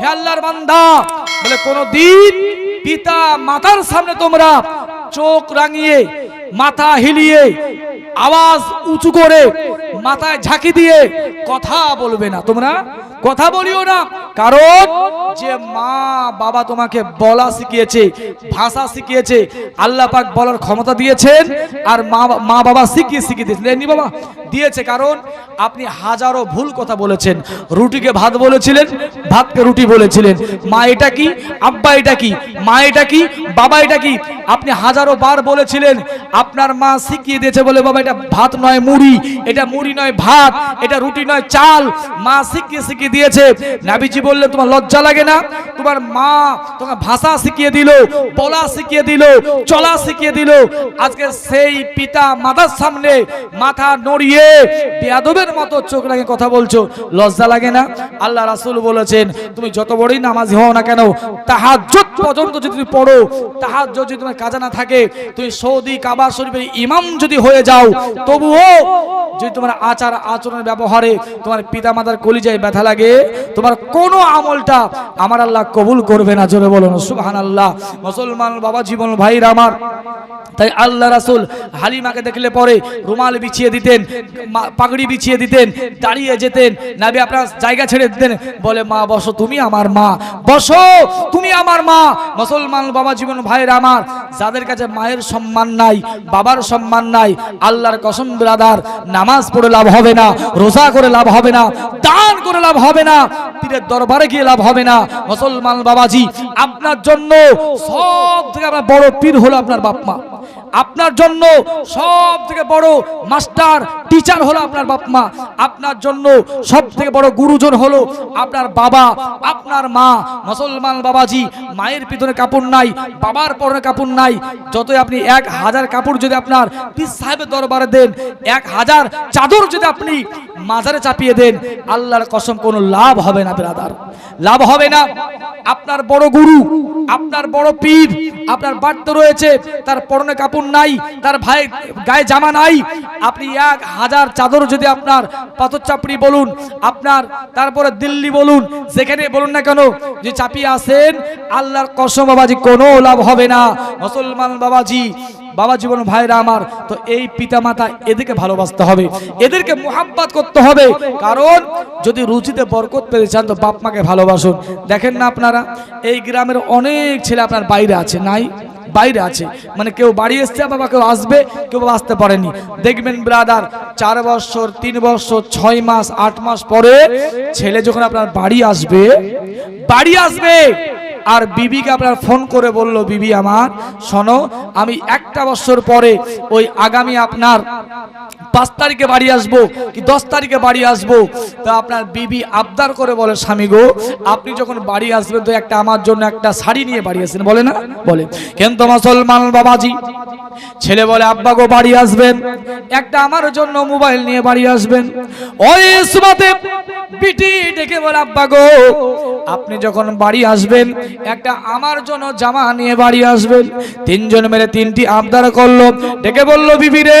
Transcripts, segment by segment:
হে আল্লাহর বান্দা, বলে কোন দিন পিতা মাতার সামনে তোমরা চোখ রাঙিয়ে, মাথা হিলিয়ে, আওয়াজ উঁচু করে, মাথায় ঝাঁকি দিয়ে কথা বলবে না। তোমরা কথা বলিও না। কারণ যে মা বাবা তোমাকে বলা শিখিয়েছে, ভাষা শিখিয়েছে, আল্লাহ পাক বলার ক্ষমতা দিয়েছেন আর মা মা বাবা শিখিয়ে শিখিয়ে দিয়েছেন। দেননি বাবা, দিয়েছে কারণ আপনি হাজারো ভুল কথা বলেছেন। রুটিকে ভাত বলেছিলেন, ভাতকে রুটি বলেছিলেন। মা এটা কি, আব্বা এটা কি, মা এটা কি, বাবা এটা কি? আপনি হাজারো বার বলেছিলেন, আপনার মা শিখিয়ে দিয়েছে বলে বাবা এটা ভাত নয় মুড়ি, এটা মুড়ি নয় ভাত, এটা রুটি নয় চাল। মা শিখিয়ে শিখিয়ে দিয়েছে। নাবিজি বললেন তোমার লজ্জা লাগে না? তোমার মা তোমার ভাষা শিখিয়ে দিল, বলা শিখিয়ে দিল, চলা শিখিয়ে দিল। আজকে সেই পিতা মাতার সামনে মাথা নড়িয়ে বেয়াদবের মতো চোখ লাগে কথা বলছো। লজ্জা লাগে না? আল্লাহ রাসূল বলেছেন, তুমি যত বড়ই নামাজি হও না কেন, তাহাজ্জুদ পর্যন্ত যদি তুমি পড়ো তাহার যদি তোমার কাজা না থাকে, তুমি সৌদি কাবা শরীফের ইমাম যদি হয়ে যাও, তবুও যদি তোমার আচার আচরণের ব্যবহারে তোমার পিতা মাতার কলিজায় ব্যথা লাগে তোমার কোনো আমলটা আমার আল্লাহ কবুল করবে না, জোরে বলো সুবহান আল্লাহ মুসলমান বাবা জীবন ভাইরা আমার, তাই আল্লাহ রাসুল হালিমাকে দেখলে পরে রুমাল বিছিয়ে দিতেন পাগড়ি বিছিয়ে দিতেন, দাঁড়িয়ে যেতেন, নাবি আপনার জায়গা ছেড়ে দিতেন, বলে, মা, বসো, তুমি আমার মা, বসো, তুমি আমার মা। মুসলমান বাবা জীবন ভাইয়ের আমার, যাদের কাছে মায়ের সম্মান নাই, বাবার সম্মান নাই, আল্লাহর কসম ব্রাদার, নামাজ পড়ে লাভ হবে না, রোজা করে লাভ হবে না, দান করে লাভ হবে না, পীরের দরবারে গিয়ে লাভ হবে না। মুসলমান বাবাজি, আপনার জন্য সব থেকে আপনার বড় পীর হলো আপনার বাপ মা। আপনার জন্য সব থেকে বড় মাস্টার, টিচার হলো আপনার বাপ মা। আপনার জন্য সব থেকে বড় গুরুজন হলো আপনার বাবা, আপনার মা। মুসলমান বাবাজি, মায়ের পিছনে কাপড় নাই, বাবার পরনে কাপড় নাই। যতই আপনি এক হাজার কাপড় যদি আপনার পীর সাহেবের দরবারে দেন, এক হাজার চাদর যদি আপনি মাজারে চাপিয়ে দেন, আল্লাহর কসম কোনো লাভ হবে না ব্রাদার লাভ হবে না। আপনার বড় গুরু, আপনার বড় পীর, আপনার বাড়তে রয়েছে, তার পরনে কাপড় নাই, তার ভাই গায়ে জামা নাই। আপনি এক হাজার চাদর যদি আপনার পাথর চাপড়ি বলুন, আপনার তারপরে দিল্লি বলুন সেখানে বলুন না কেন, যে চাপিয়ে আসেন আল্লাহর কসম বাবাজি, কোনো লাভ হবে না। মুসলমান বাবাজি বাবা জীবন, ভাইরা আমার, তো এই পিতা মাতা এদেরকে ভালোবাসতে হবে, এদেরকে মোহাব্বত করতে হবে। কারণ যদি রুচিতে বরকত পেতে চান, তো বাপ মাকে ভালোবাসুন। দেখেন না আপনারা, এই গ্রামের অনেক ছেলে আপনার বাইরে আছে, নাই, বাইরে আছে। মানে কেউ বাড়ি এসছে বাবা কেউ আসবে, কেউ বাবা আসতে পারেনি। দেখবেন ব্রাদার চার বছর, তিন বছর, ছয় মাস, আট মাস পরে ছেলে যখন আপনার বাড়ি আসবে বাড়ি আসবে। আর বিবিকে আপনার ফোন করে বলল, বিবি আমার, শোনো, আমি একটা বছর পরে ওই আগামী আপনার পাঁচ তারিখে বাড়ি আসব কি দশ তারিখে বাড়ি আসব? তা আপনার বিবি আবদার করে বলে, স্বামী গো, আপনি যখন বাড়ি আসবেন তো একটা আমার জন্য একটা শাড়ি নিয়ে বাড়ি আসেন। বলে না? বলে। কিন্তু মুসলমান বাবাজি? ছেলে বলে, আব্বা গো, বাড়ি আসবেন। একটা আমার জন্য মোবাইল নিয়ে বাড়ি আসবেন। ওই সুমাতে বিটি ডেকে বলে, আব্বা গো, আপনি যখন বাড়ি আসবেন, একটা আমার জন্য জামা নিয়ে বাড়ি আসবেন। তিনজন মেরে তিনটি আবদার করল। ডেকে বলল, বিবি রে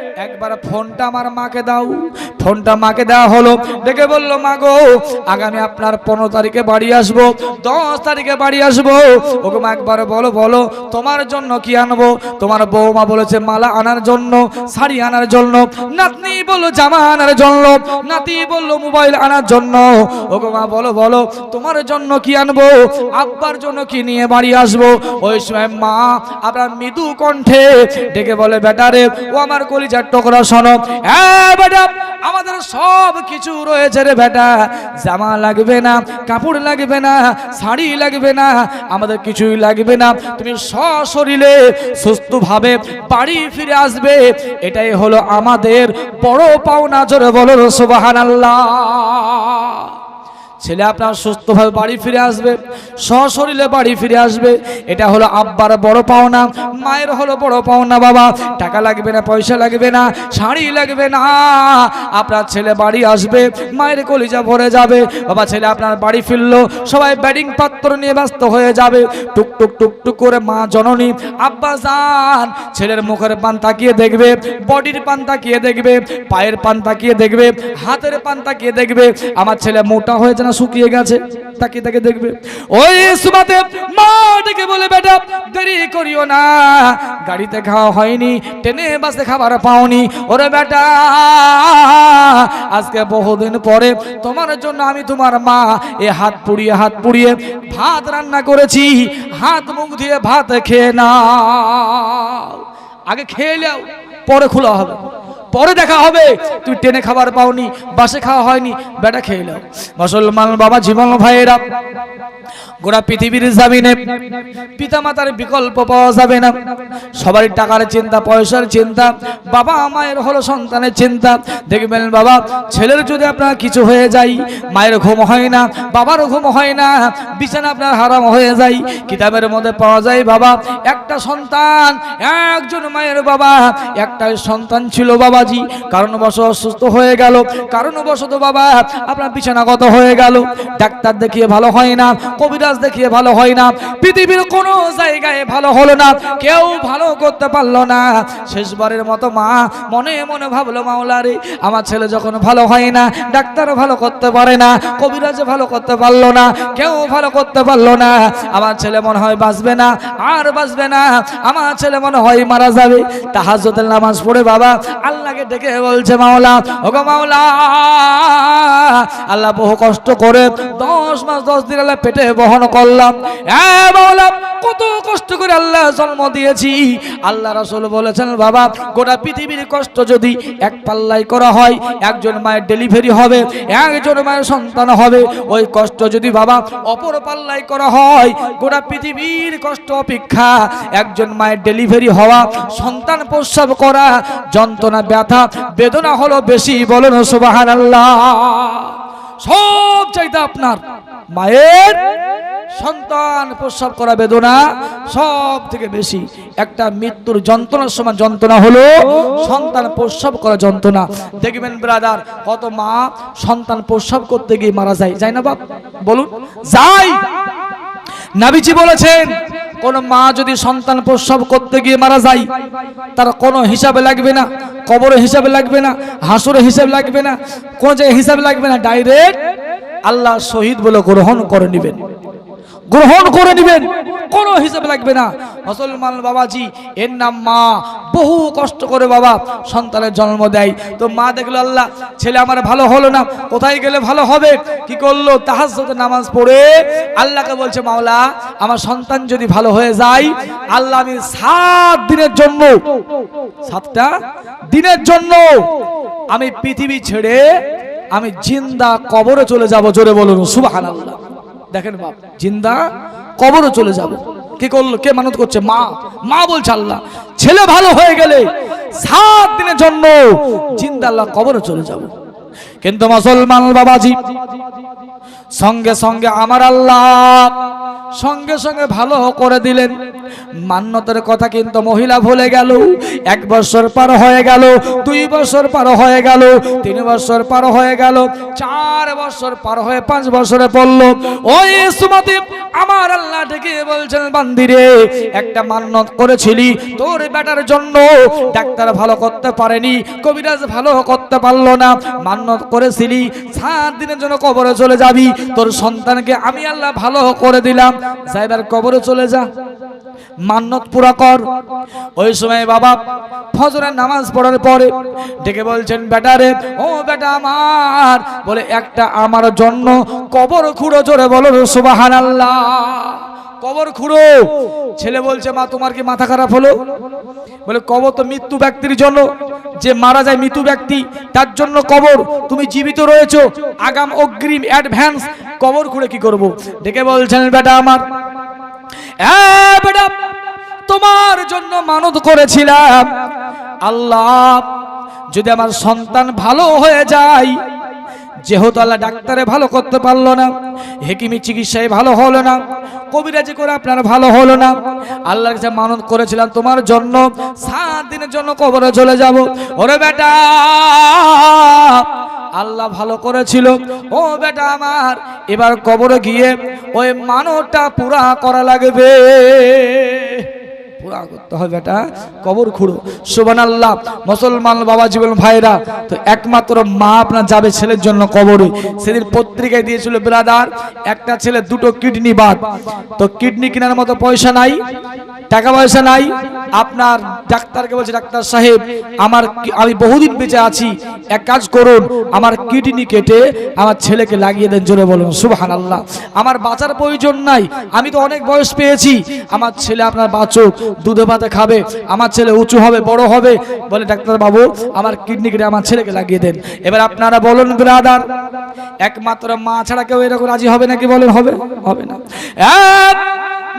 একবার ফোনটা আমার মাকে দাও। ফোনটা মাকে দেওয়া হলো। ডেকে বলল, মা গো, আগামী আপনার পনেরো তারিখে বাড়ি আসব, দশ তারিখে বাড়ি আসব। ওকে মা একবার বলো বলো, তোমার জন্য কি আনব? তোমার বৌমা বলেছে, মালা আনার জন্য, শাড়ি আনার জন্য, নাতনি বলল, জামা আনার জন্য, নাতি বলল, মোবাইল আনার জন্য। ওগো মা বলো বলো, তোমার জন্য কি আনব? আব্বার জন্য কি নিয়ে বাড়ি আসব? ওই সময় মা আপনার মৃদু কণ্ঠে ডেকে বলে বেটারে ও আমার কলিজার টুকরা শোনো। হ্যাঁ আমাদের সব কিছু রয়েছে রে বেটা। জামা লাগবে না, কাপড় লাগবে না, শাড়ি লাগবে না, আমাদের কিছুই লাগবে না। তুমি সশরীরে সুস্থভাবে বাড়ি ফিরে আসবে। এটাই হলো আমাদের বড় পাওনা, জোরে বলো সুবাহান ছেলে আপনার সুস্থভাবে বাড়ি ফিরে আসবে, সশরীরে বাড়ি ফিরে আসবে, এটা হলো আব্বার বড় পাওনা, মায়ের হলো বড় পাওনা বাবা, টাকা লাগবে না, পয়সা লাগবে না, শাড়ি লাগবে না, আপনার ছেলে বাড়ি আসবে, মায়ের কলিজা ভরে যাবে, বাবা ছেলে আপনার বাড়ি ফিরলো, সবাই ব্যাটিং পাত্র নিয়ে ব্যস্ত হয়ে যাবে টুকটুক টুক টুক টুক করে মা জননী, আব্বা যান, ছেলের মুখের পান তাকিয়ে দেখবে, বডির পান তাকিয়ে দেখবে, পায়ের পান তাকিয়ে দেখবে, হাতের পান তাকিয়ে দেখবে, আমার ছেলে মোটা হয়েছে না শুকিয়ে গেছে। তাকে তাকে দেখবে। ওই সুমাতে মা ডেকে বলে, বেটা, দেরি করিও না। গাড়িতে খাওয়া হয়নি, ট্রেনে বাসে খাবার পাওনি। ওরে বেটা, আজকে বহুদিন পরে তোমার জন্য আমি তোমার মা। এ হাত পুড়িয়ে হাত পুড়িয়ে ভাত রান্না করেছি। হাত মুখ দিয়ে ভাত খেয়ে না আগে খেয়ে পরে খোলা হবে। পরে দেখা হবে। তুই ট্রেনে খাবার পাওনি, বাসে খাওয়া হয়নি, বেটা খেয়ে নাও মুসলমান বাবা, জীবন ভাইয়েরা, গোটা পৃথিবীর জামিনে পিতা মাতার বিকল্প পাওয়া যাবে না। সবারই টাকার চিন্তা, পয়সার চিন্তা, বাবা মায়ের হলো সন্তানের চিন্তা। দেখবেন বাবা, ছেলের যদি আপনার কিছু হয়ে যায়, মায়ের ঘুম হয় না, বাবারও ঘুম হয় না, বিছানা আপনার হারাম হয়ে যায়। কিতাবের মধ্যে পাওয়া যায় বাবা, একটা সন্তান, একজন মায়ের বাবা, একটাই সন্তান ছিল বাবাজি কারণবশ অসুস্থ হয়ে গেল। কারণবশত বাবা, আপনার বিছানাগত হয়ে গেল। ডাক্তার দেখিয়ে ভালো হয় না, কবিরাজ দেখিয়ে ভালো হয় না, পৃথিবীর কোনো জায়গায় ভালো হলো না, কেউ ভালো করতে পারল না। শেষবারের মতো মা মনে মনে ভাবলো মাওলারে আমার ছেলে যখন ভালো হয় না ডাক্তার ভালো করতে পারে না কবিরাজ ভালো করতে পারল না, কেউ ভালো করতে পারল না। আমার ছেলে মনে হয় বাঁচবে না, আর বাঁচবে না। আমার ছেলে মনে হয় মারা যাবে। তাহাজ্জুদের নামাজ পড়ে বাবা আল্লাহকে ডেকে বলছে, মাওলা, ওগো মাওলা, আল্লাহ বহু কষ্ট করে দশ মাস দশ দিন আল্লাহ পেটে বহন করলাম। হ্যাঁ মাওলা কত কষ্ট করে আল্লাহ জন্ম দিয়েছি। আল্লাহ রাসূল বলেছেন, বাবা, গোটা পৃথিবীর কষ্ট যদি এক পাল্লাই করা হয়, একজন মায়ের ডেলিভারি হবে, একজন মায়ের সন্তান হবে, ওই কষ্ট যদি, বাবা, অপর পাল্লাই করা হয়, গোটা পৃথিবীর কষ্ট অপেক্ষা, একজন মায়ের ডেলিভারি হওয়া, সন্তান প্রস্রাব করা, যন্ত্রণা, ব্যথা, বেদনা হলো বেশি, বলুন সুবাহান আল্লাহ সব চাইতে আপনার মায়ের সন্তান প্রসব করা বেদনা সব থেকে বেশি। একটা মৃত্যুর যন্ত্রণার সময় যন্ত্রণা হলো সন্তান প্রসব করা যন্ত্রণা। দেখবেন ব্রাদার কত মা সন্তান প্রসব করতে গিয়ে মারা যায়। যায় না বাপ? বলুন। যাই নাবিজি বলেছেন কোন মা যদি সন্তান প্রসব করতে গিয়ে মারা যায়, তার কোনো হিসাবে লাগবে না কবরে হিসাবে লাগবে না হাসুরে হিসাব লাগবে না, কোন জায়গায় হিসাব লাগবে না, ডাইরেক্ট আল্লাহ শহীদ বলে গ্রহণ করে নেবেন। গ্রহণ করে নেবেন। কোনো হিসাবে লাগবে না। মুসলমান বাবাজি, এর নাম মা। বহু কষ্ট করে বাবা সন্তানের জন্ম দেয়। তো মা দেখল, আল্লাহ, ছেলে আমার ভালো হলো না। কোথায় গেলে ভালো হবে? কি করল? তাহাজ্জুদের নামাজ পড়ে আল্লাহকে বলছে, মাওলা, আমার সন্তান যদি ভালো হয়ে যায়, আল্লাহ আমি সাত দিনের জন্য, সাতটা দিনের জন্য আমি পৃথিবী ছেড়ে আমি জিন্দা কবরে চলে যাব। জোরে বলুন, সুবহানাল্লাহ। দেখেন বাপ, জিন্দা কবরও চলে যাব। কি করল? কে মানত করছে? মা। মা বলছে আল্লাহ, ছেলে ভালো হয়ে গেলে সাত দিনের জন্য জিন্দা আল্লাহ কবরও চলে যাব। কিন্তু মুসলমান বাবাজি, সঙ্গে সঙ্গে আমার আল্লাহ সঙ্গে সঙ্গে ভালো করে দিলেন। মান্যতের কথা কিন্তু মহিলা ভুলে গেল। এক বছর পার হয়ে গেল, দুই বছর পার হয়ে গেল, তিন বছর পার হয়ে গেল, চার বছর পার হয়ে পাঁচ বছরে পড়ল। ওই সুমতি আমার আল্লাহ ডেকে বলছেন বান্দিরে একটা মান্যত করেছিলি তোর বেটার জন্য। ডাক্তার ভালো করতে পারেনি, কবিরাজ ভালো করতে পারল না। মান্যত করেছিলি, সাত দিনের জন্য কবরে চলে যাবি। তোর সন্তানকে আমি আল্লাহ ভালো করে দিলাম। সাইবার কবরে চলে যা। মান্নত পুরা কর। ওই সময় বাবা ফজরের নামাজ পড়ার পরে ডেকে বলছেন বেটারে ও বেটা আমার। বলে, একটা আমার জন্য কবর খুঁড়ো জোরে বলো সুবাহান আল্লাহ কবর খুঁড়ো। ছেলে বলছে, মা, তোমার কি মাথা খারাপ হলো? বলে, কবর তো মৃত্যু ব্যক্তির জন্য। যে মারা যায় মৃত্যু ব্যক্তি, তার জন্য কবর। তুমি জীবিত রয়েছো। আগাম অগ্রিম অ্যাডভান্স। কবর খুঁড়ে কি করব? ডেকে বলছেন, বেটা আমার বেটা, তোমার জন্য মানত করেছিলাম। আল্লাহ, যদি আমার সন্তান ভালো হয়ে যায়, যেহেতু আল্লাহ ডাক্তারে ভালো করতে পারল না, হেকিমি চিকিৎসায় ভালো হলো না কবিরাজি করে আপনার ভালো হলো না। আল্লাহর কাছে মানত করেছিলাম তোমার জন্য। সাত দিনের জন্য কবরে চলে যাব। ওরে বেটা, আল্লাহ ভালো করেছিল। ও বেটা আমার, এবার কবরে গিয়ে ওই মানবটা পুরা করা লাগবে। পুরা করতে হবে এটা। কবর খুঁড়ো। সুবান আল্লাহ মুসলমান বাবা জীবন ভাইরা, তো একমাত্র মা আপনার যাবে ছেলের জন্য কবরে। সেদিন পত্রিকায় দিয়েছিল, ব্রাদার, একটা ছেলে দুটো কিডনি বাদ। তো কিডনি কেনার মতো পয়সা নাই, টাকা পয়সা নাই। আপনার ডাক্তারকে বলছে, ডাক্তার সাহেব, আমার আমি বহুদিন বেঁচে আছি। এক কাজ করুন, আমার কিডনি কেটে আমার ছেলেকে লাগিয়ে দেন। জোরে বলুন সুবহান আল্লাহ আমার বাঁচার প্রয়োজন নাই। আমি তো অনেক বয়স পেয়েছি। আমার ছেলে আপনার বাঁচুক। দুধে ভাতে খাবে, আমার ছেলে উঁচু হবে, বড় হবে। বলে, ডাক্তার বাবু, আমার কিডনি কেটে আমার ছেলেকে লাগিয়ে দেন। এবার আপনারা বলুন, ব্রাদার, একমাত্র মা ছাড়া কেউ এরকম রাজি হবে নাকি বলেন, হবে? হবে না।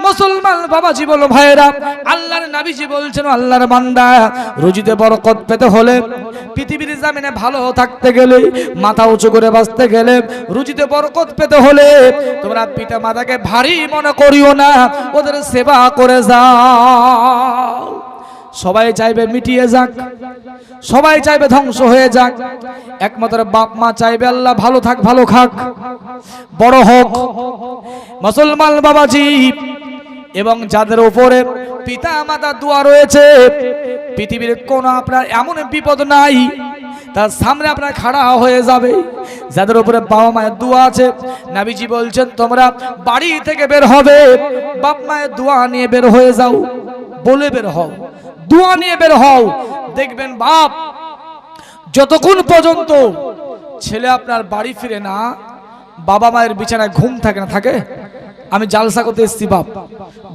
মুসলমান বাবাজি বলো, ভাইয়েরা, আল্লাহর নাবিজি বলছেন, আল্লাহর বান্দা, রুজিতে বরকত পেতে হলে পৃথিবীর জামিনে ভালো থাকতে গেলে, মাথা উঁচু করে বাঁচতে গেলে রুজিতে বরকত পেতে হলে তোমরা পিতা মাতাকে ভারী মনে করিও না, ওদের সেবা করে যাও। সবাই চাইবে মিটিয়ে যাক, সবাই চাইবে ধ্বংস হয়ে যাক, একমাত্র বাপ মা চাইবে আল্লাহ ভালো থাক, ভালো খাক, বড় হোক। মুসলমান বাবাজি এবং যাদের উপরে পিতা মাতা দোয়া রয়েছে, পৃথিবীর কোনো আপনার এমন বিপদ নাই, তার সামনে আপনার খাড়া হয়ে যাবে। যাদের উপরে বাবা মায়ের দোয়া আছে, নাবিজি বলছেন, তোমরা বাড়ি থেকে বের হবে, বাপ মায়ের দোয়া নিয়ে বের হয়ে যাও, বলে বের হও, দোয়া নিয়ে বের হও, দেখবেন বাপ যতক্ষণ পর্যন্ত ছেলে আপনার বাড়ি ফিরে না, বাবা মায়ের বিছানায় ঘুম থাকে না, থাকে? আমি জালসা করতে এসছি, বাপ।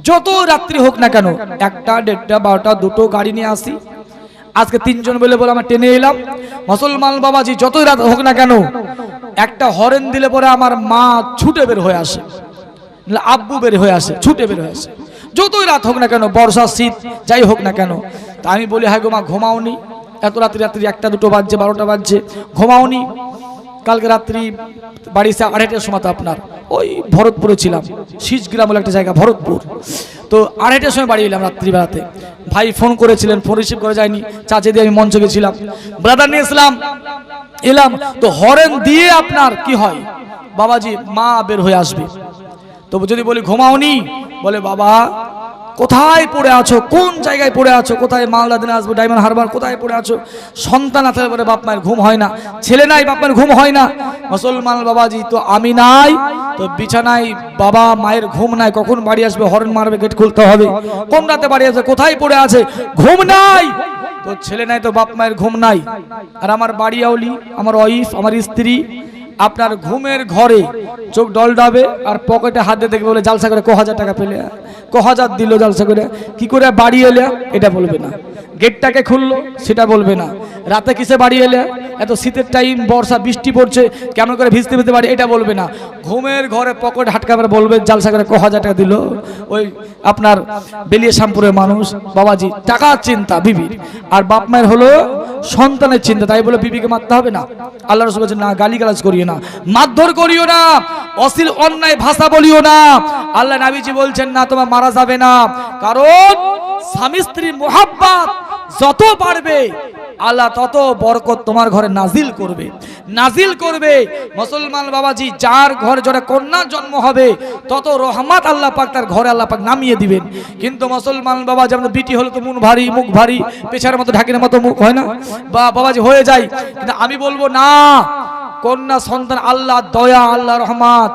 যত রাত্রি হোক না কেন, একটা, দেড়টা, বারোটা, দুটো গাড়ি নিয়ে আসি। আজকে তিনজন বলে বলে আমার টেনে এলাম। মুসলমান বাবাজি যতই রাত হোক না কেন, একটা হরেন দিলে পরে আমার মা ছুটে বের হয়ে আসে। আব্বু বের হয়ে আসে, ছুটে বের হয়ে আসে। যতই রাত হোক না কেন, বর্ষা, শীত, যাই হোক না কেন, তা আমি বলি হাই গো মা, ঘুমাওনি? এত রাত্রি রাত্রি একটা, দুটো বাজছে, বারোটা বাজছে, ঘুমাওনি? কালকে রাত্রি বাড়ি এসে আড়াইটার সময় তো আপনার, ওই ভরতপুরে ছিলাম শীষগ্রাম বলে একটা জায়গা, ভরতপুর। তো আড়াইটার সময় বাড়ি এলাম রাত্রিবেলাতে। ভাই ফোন করেছিলেন, ফোন রিসিভ করে যায়নি, চাচে দিয়ে আমি মঞ্চে গেছিলাম। ব্রাদার নিয়ে এসলাম, এলাম, তো হরেন দিয়ে আপনার কি হয়? বাবাজি, মা বের হয়ে আসবে। তবু যদি বলি, ঘুমাওনি? বলে, বাবা কোথায় পড়ে আছো? কোন জায়গায় পড়ে আছো? কোথায় মালদা দিনে আসব ডায়মন্ড হারবার কোথায় পড়ে আছো? সন্তান আছে বলে বাপ মায়ের ঘুম হয় না। ছেলে নাই, বাপ মায়ের ঘুম হয় না। মুসলমান বাবাজি, তো আমি নাই, তো বিছানায় বাবা মায়ের ঘুম নাই, কখন বাড়ি আসবে? হর্ন মারবে, গেট খুলতে হবে। কোন রাতে বাড়ি আসবে কোথায় পড়ে আছে? ঘুম নাই। তো ছেলে নাই, তো বাপ মায়ের ঘুম নাই। আর আমার বাড়ি আউলি আমার ওয়াইফ, আমার স্ত্রী আপনার ঘুমের ঘরে চোখ ডলডাবে আর পকেটে হাত দিয়ে দেখবে বলে, জালসা করে ক হাজার টাকা পেলে? ক হাজার দিল জালসা করে? কি করে বাড়ি এলে? এটা বলবে না। গেটটাকে খুললো, সেটা বলবে না। রাতে কিসে বাড়ি এলে? এত শীতের টাইম, বর্ষা, বৃষ্টি পড়ছে, কেমন করে ভিজতে ভিজতে বাড়ি? এটা বলবে না। ঘুমের ঘরে পকেট হাটকা করে বলবে, জালসা করে ক হাজার টাকা দিল? ওই আপনার বেলিয়ে শ্যামপুরের মানুষ, বাবাজি টাকার চিন্তা বিবির আর বাপ মায়ের হলো সন্তানের চিন্তা, তাই বলে বিবিকে মারতে হবে না। আল্লাহ রসুল বলছেন, না, গালিগালাজ করিও না, মারধর করিও না, অশ্লীল অন্যায় ভাষা বলিও না। আল্লাহ নাবিজি বলছেন, না, তোমার মারা যাবে না। কারণ স্বামী স্ত্রীর মোহাব্বাত যত বাড়বে আল্লাহ তত বরকত তোমার ঘরে নাজিল করবে। নাজিল করবে, মুসলমান বাবাজি, যার ঘরে জোরে কন্যার জন্ম হবে, তত রহমত আল্লাহ পাক তার ঘরে আল্লাহ পাক নামিয়ে দিবেন। কিন্তু মুসলমান বাবা, যেমন বিটি হলে তো মন ভারী, মুখ ভারী পেছার মতো ঢাকির মতো মুখ হয় না? বা বাবাজি হয়ে যায়, কিন্তু আমি বলব না, কন্যা সন্তান আল্লাহ দয়া, আল্লাহ রহমত,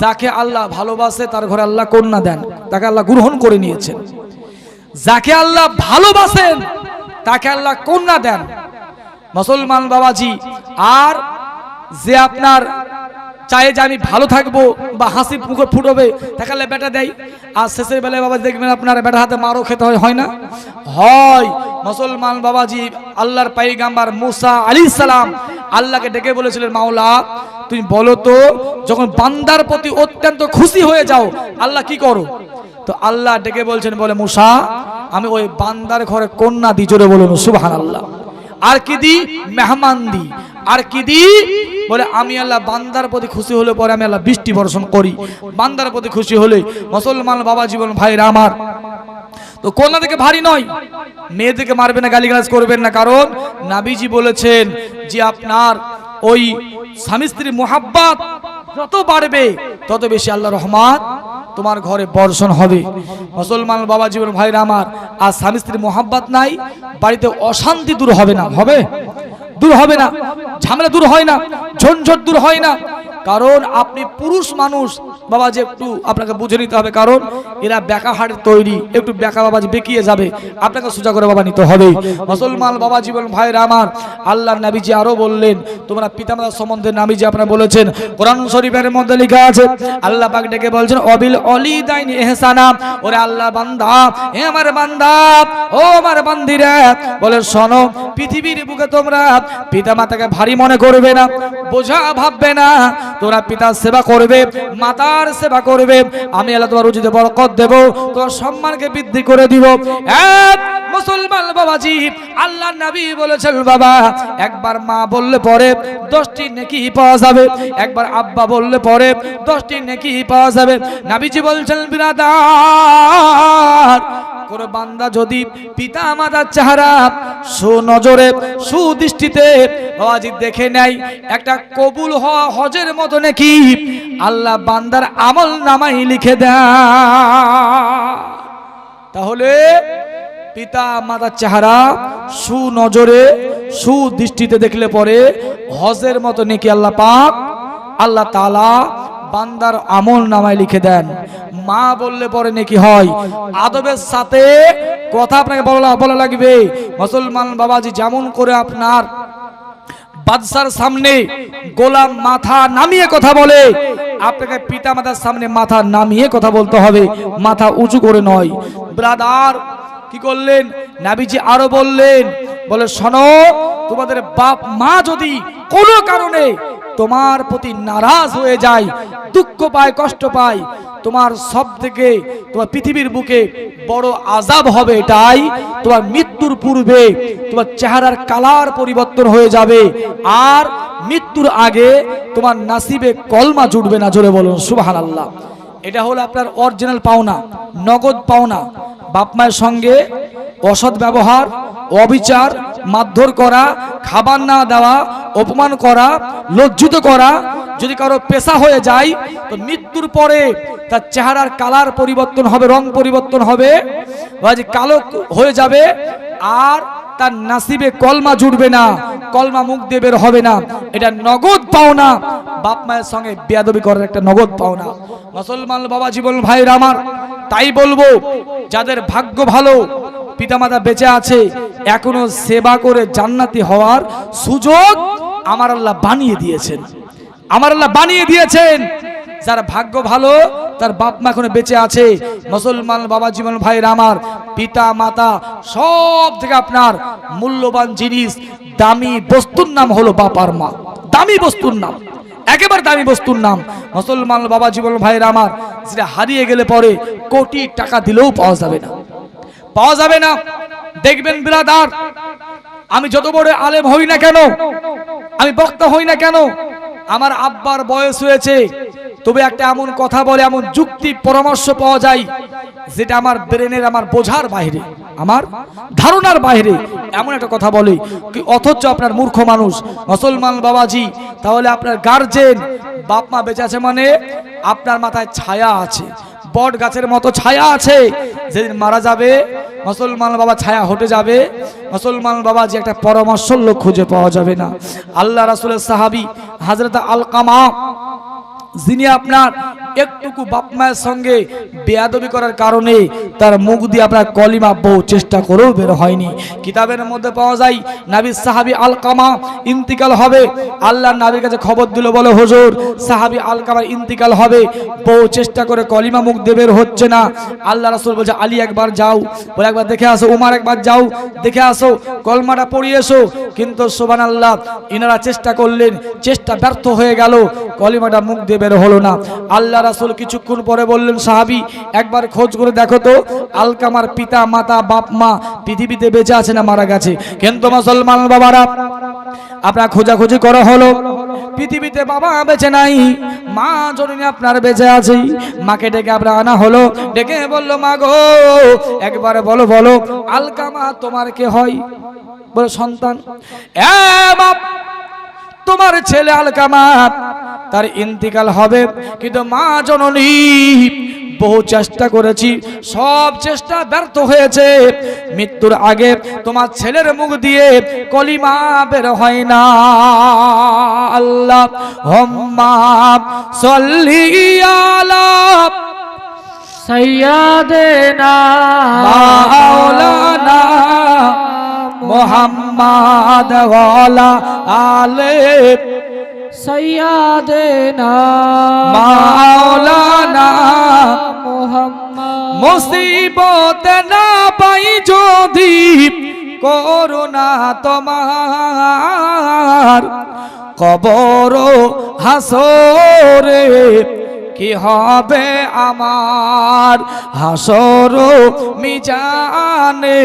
যাকে আল্লাহ ভালোবাসে তার ঘরে আল্লাহ কন্যা দেন, তাকে আল্লাহ গ্রহণ করে নিয়েছেন। যাকে আল্লাহ ভালোবাসেন তাকে আল্লাহ কন্যা দেন। মুসলমান বাবাজি, আর যে আপনার চাই যে আমি ভালো থাকব বা হাসি মুখে ফুটবে আল্লাহ বেটা দেয়। আর শেষের বেলায় বাবা দেখবেন আপনার বেটা হাতে মারও খেতে হয় হয় না? হয়। মুসলমান বাবাজি, আল্লাহর পাইগাম্বার মুসা আলী সালাম আল্লাহকে ডেকে বলেছিলেন, মাওলা, তুমি বলো তো, যখন বান্দার প্রতি অত্যন্ত খুশি হয়ে যাও, আল্লাহ কি করো? তো আল্লাহ ডেকে বলছেন, বলে, মুসা আমি ওই বান্দার ঘরে কন্যা দি, জোরে বলুন সুবহান আল্লাহ আর কি দি? মেহমান দি। আর কি দি? বলে, আমি আল্লাহ বান্দার প্রতি খুশি হলে পরে আমি আল্লাহ বৃষ্টি বর্ষণ করি। বান্দার প্রতি খুশি হলে মুসলমান বাবা জীবন, ভাইরা আমার। তো কন্যা থেকে ভারী নয় মেয়েদেরকে মারবে না, গালিগালাজ করবেন না। কারণ নাবিজি বলেছেন যে আপনার ওই স্বামী স্ত্রী মোহাব্বত যত বাড়বে, তত বেশি আল্লাহ রহমান তোমার ঘরে বর্ষণ হবে। মুসলমান বাবা জীবন ভাইরা আমার, আর স্বামী স্ত্রীর মোহাব্বত নাই, বাড়িতে অশান্তি দূর হবে না। হবে? দূর হবে না। ঝামেলা দূর হয় না। ঝঞ্ঝট দূর হয় না। কারণ আপনি পুরুষ মানুষ, বাবা যে একটু আপনাকে বুঝে নিতে হবে, কারণ এরা বেকা হাড় তৈরি, একটু বেকা বাবা বেঁকিয়ে যাবে, আপনাকে সোজা করে বাবা নিতে হবে। মুসলমান বাবা জীবন ভাইরা আমার আল্লাহ নাবিজি আরও বললেন, তোমরা পিতামাতা সম্বন্ধে নাবিজি আপনারা বলেছেন, কোরআন শরীফের মধ্যে লেখা আছে, আল্লাহ পাক ডেকে বলছেন, অবিল অলি দাইনি এহসানা, ওরে আল্লাহ বান্দা, হে আমার বান্দা, ও আমার বান্দিরা, বলে শোনো, পৃথিবীর বুকে তোমরা পিতা মাতাকে ভারী মনে করবে না, বোঝা ভাববে না তোমরা পিতার সেবা করবে, মাতার সেবা করবে। আমি আল্লাহ তোমার রুজিতে বরকত দেব, তোমার সম্মানকে বৃদ্ধি করে দিব। এক মুসলমান বাবাজি আল্লাহ নবী বলেছেন, বাবা, একবার মা বললে পরে দশটি নেকি পাওয়া যাবে, একবার আব্বা বললে পরে দশটি নেকি পাওয়া যাবে। নাবিজি বলছেন, বিরাদার, কোন বান্দা যদি পিতা মাতার চেহারা সুনজরে, সুদৃষ্টিতে হওয়াজি দেখে নেয়, একটা কবুল হওয়া হজের মতো নাকি? আল্লাহ বান্দার আমল নামাই লিখে দেয় তাহলে পিতা মাতার চেহারা সুনজরে, সুদৃষ্টিতে দেখলে পরে হজের মতো নাকি আল্লাহ পাক? আল্লাহ তালা বান্দার আমল নামায় লিখে দেন। মা বললে পরে নাকি হয়? আদবের সাথে কথা আপনাকে বলা বলা লাগবে। মুসলমান বাবাজি যেমন করে আপনার বাদশার সামনে গোলাম মাথা নামিয়ে কথা বলে। আপনাকে পিতা মাতার সামনে মাথা নামিয়ে কথা বলতে হবে। মাথা উঁচু করে নয়। ব্রাদার, কি করলেন? নাবিজি আরও বললেন, বলে, শোনো, তোমাদের বাপ মা যদি কোনো কারণে তোমার প্রতি নারাজ হয়ে যায়, দুঃখ পায়, কষ্ট পায়। তোমার সব থেকে তোমার পৃথিবীর বুকে বড় আজাব হবে এটাই। তোমার মৃত্যুর পূর্বে তোমার চেহারার কালার পরিবর্তন হয়ে যাবে। আর মৃত্যুর আগে তোমার নাসিবে কলমা জুটবে না, জোরে বলুন সুবাহ আল্লাহ এটা হলো আপনার অরিজিনাল পাওনা, নগদ পাওনা। বাপ মায়ের সঙ্গে অসৎ ব্যবহার, অবিচার, মারধর করা, খাবার না দেওয়া, অপমান করা, লজ্জিত করা, যদি কারও পেশা হয়ে যায়, তো মৃত্যুর পরে তার চেহারার কালার পরিবর্তন হবে, রং পরিবর্তন হবে। কালো হয়ে যাবে, আর তার নাসিবে কলমা জুড়বে না, কলমা মুখ দিয়ে বের হবে না। এটা নগদ পাওনা। বাপ মায়ের সঙ্গে বেয়াদবি করার একটা নগদ পাওনা। মুসলমান বাবা জীবন ভাইয়ের আমার, তাই বলব, যাদের ভাগ্য ভালো, পিতামাতা বেঁচে আছে, এখনও সেবা করে জান্নাতি হওয়ার সুযোগ আমার আল্লাহ বানিয়ে দিয়েছেন। আমার আল্লাহ বানিয়ে দিয়েছেন। যার ভাগ্য ভালো তার বাপ মা এখনও বেঁচে আছে। মুসলমান বাবা জীবন ভাইয়ের আমার, পিতা, মাতা, সব থেকে আপনার মূল্যবান জিনিস, দামি বস্তুর নাম হলো বাপ আর মা। দামি বস্তুর নাম। একেবারে দামি বস্তুর নাম। মুসলমান বাবা জীবন ভাইয়ের আমার, যেটা হারিয়ে গেলে পরে কোটি টাকা দিলেও পাওয়া যাবে না। পাওয়া যাবে না। দেখবেন বিরাদার, আমি যত বড় আলেম হই না কেন, আমি বক্তা হই না কেন, আমার আব্বার বয়স হয়েছে তবে একটা এমন কথা বলে, এমন যুক্তি, পরামর্শ পাওয়া যায় যেটা আমার ব্রেনের, আমার বোঝার বাইরে, আমার ধারণার বাইরে। এমন একটা কথা বলে কি, অথচ আপনার মূর্খ মানুষ, মুসলমান বাবাজি, তাহলে আপনার গার্জেন বাপ মা বেঁচে আছে মানে আপনার মাথায় ছায়া আছে, বট গাছের মতো ছায়া আছে। যেদিন মারা যাবে, মুসলমান বাবা ছায়া হটে যাবে, মুসলমান বাবা যে একটা পরামর্শ লোক খুঁজে পাওয়া যাবে না। আল্লাহ রাসুলের সাহাবি হাজরত আল কামা যিনি আপনার একটুকু বাপ মায়ের সঙ্গে বেয়াদবি করার কারণে তার মুখ দিয়ে আপনার কলিমা বহু চেষ্টা করেও বের হয়নি। কিতাবের মধ্যে পাওয়া যায় নাবি সাহাবি আল কামা ইন্তিকাল হবে। আল্লাহ নাবির কাছে খবর দিল, বলে, হুজুর, সাহাবি আল কামার ইন্তিকাল হবে। বহু চেষ্টা করে কলিমা মুখ দিয়ে বের হচ্ছে না। আল্লাহ রাসুল বলছে, আলী, একবার যাও। বলে, একবার দেখে আসো, উমার, একবার যাও। দেখে আসো, কলমাটা পড়িয়ে এসো। কিন্তু সোবান আল্লাহ ইনারা চেষ্টা করলেন, চেষ্টা ব্যর্থ হয়ে গেল। কলিমাটা মুখ দিয়ে বের হলো না। আল্লাহ রাসুল কিছুক্ষণ পরে বললেন, সাহাবি, একবার খোঁজ করে দেখো তো, আলকামার পিতা, মাতা, বাপ, মা পৃথিবীতে বেঁচে আছে না মারা গেছে? কিন্তু মুসলমান বাবারা, আপনার খোঁজাখুঁজি করা হলো। পৃথিবীতে বাবা বেঁচে নাই, মা জননী আপনার বেঁচে আছে। মাকে ডেকে আপনার আনা হলো, ডেকে বলল, মা গো, একবারে বলো বলো, আলকামা তোমার কে হয়? বলে, সন্তান। বাপ তোমার ছেলে আলকামা তার ইন্তিকাল হবে। কিন্তু মা জননী, বহু চেষ্টা করেছি, সব চেষ্টা ব্যর্থ হয়েছে। মৃত্যুর আগে তোমার ছেলের মুখ দিয়ে কলিমা বের হয় না। আল্লাহ, হম্মা সল্লি আলা সৈয়দনা মাওলানা মোহাম্মদ ওয়ালা আলে সৈয়দনা মাওলানা মোহাম্মদ। মুসিবত না পাই যদি করোনা তোমার কবর হাসরে কি হবে আমার হাসর মিজানে?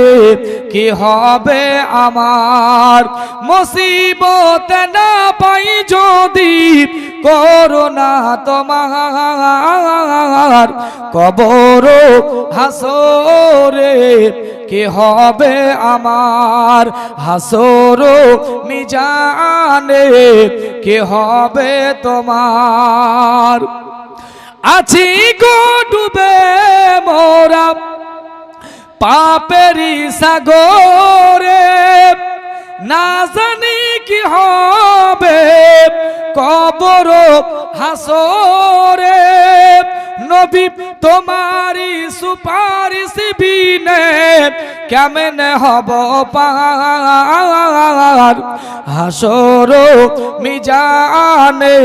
কি হবে আমার মুসিবত না পাই যদি করোনা তোমার কবর হাসরে? কি হবে আমার হাসর মিজানে? কি হবে তোমার আছি গো ডুবে মোরা পাপেরি সাগরে। না জানি কি হবে কবর হাসরে। নবী তোমারি সুপারিশ বিনে কেমন হব পার হাসর মিজানে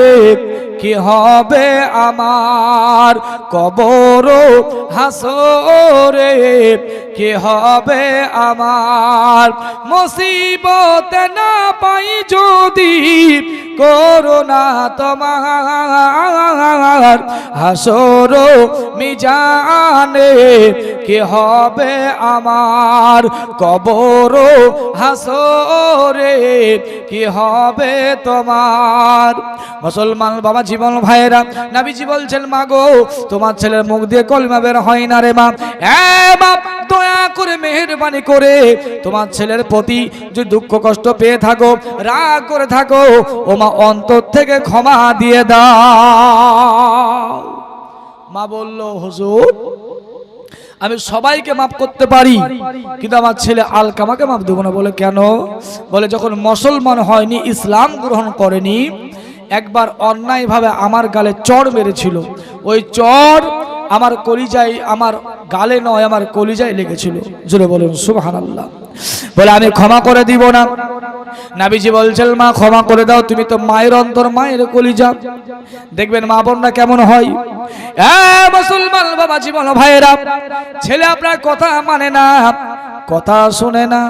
কি হবে আমার কবর হাসরে কি হবে আমার? মুসিবত না পাই যদি করোনা তোমার হাসর মিজানে কি হবে আমার কবর হাসরে কি হবে তোমার? মুসলমান বাবা জীবন ভাইরা নাবিজি বলছেন, মা গো, তোমার ছেলের মুখ দিয়ে কলমা বের হয় না রে মা। বাপ, দয়া করে মেহেরবানি করে তোমার ছেলের প্রতি যে দুঃখ কষ্ট পেয়ে থাকো, রাগ করে থাকো, ও মা অন্তর থেকে ক্ষমা দিয়ে দাও। মা বলল, হুজুর, আমি সবাইকে মাফ করতে পারি, কিন্তু আমার ছেলে আলকামাকে মাফ দেবো না। বলে, কেন? বলে, যখন মুসলমান হয়নি, ইসলাম গ্রহণ করেনি একবার অন্যায়ভাবে আমার গালে চড় মেরেছিল। ওই চড় আমার কলিজায়, আমার গালে নয়, আমার কলিজায় লেগেছিল। জোরে বলুন সুবহান আল্লাহ বলে, আমি ক্ষমা করে দিব না। নাবিজি বলছেন, মা, ক্ষমা করে দাও, তুমি তো মায়ের অন্তর, মায়ের কলিজা। দেখবেন মা বোনরা কেমন হয়। মুসলমান বাবা জীবন ভাইয়েরা, ছেলে আপনার কথা মানে না। কথা শুনে না,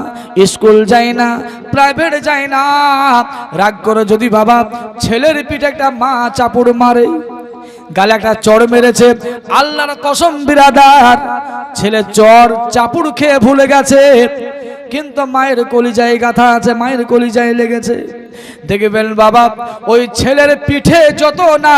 স্কুল যায় না প্রাইভেট যায় না। রাগ করে যদি বাবা ছেলের পিঠে একটা মা চাপুড় মারে, গালে একটা চড় মেরেছে, আল্লাহর কসম বিরাদার, ছেলে চড় চাপুড় খেয়ে ভুলে গেছে। কিন্তু মায়ের কলিজায় গাথা আছে, মায়ের কলিজায় লেগেছে। দেখবেন বাবা, ওই ছেলের পিঠে যত না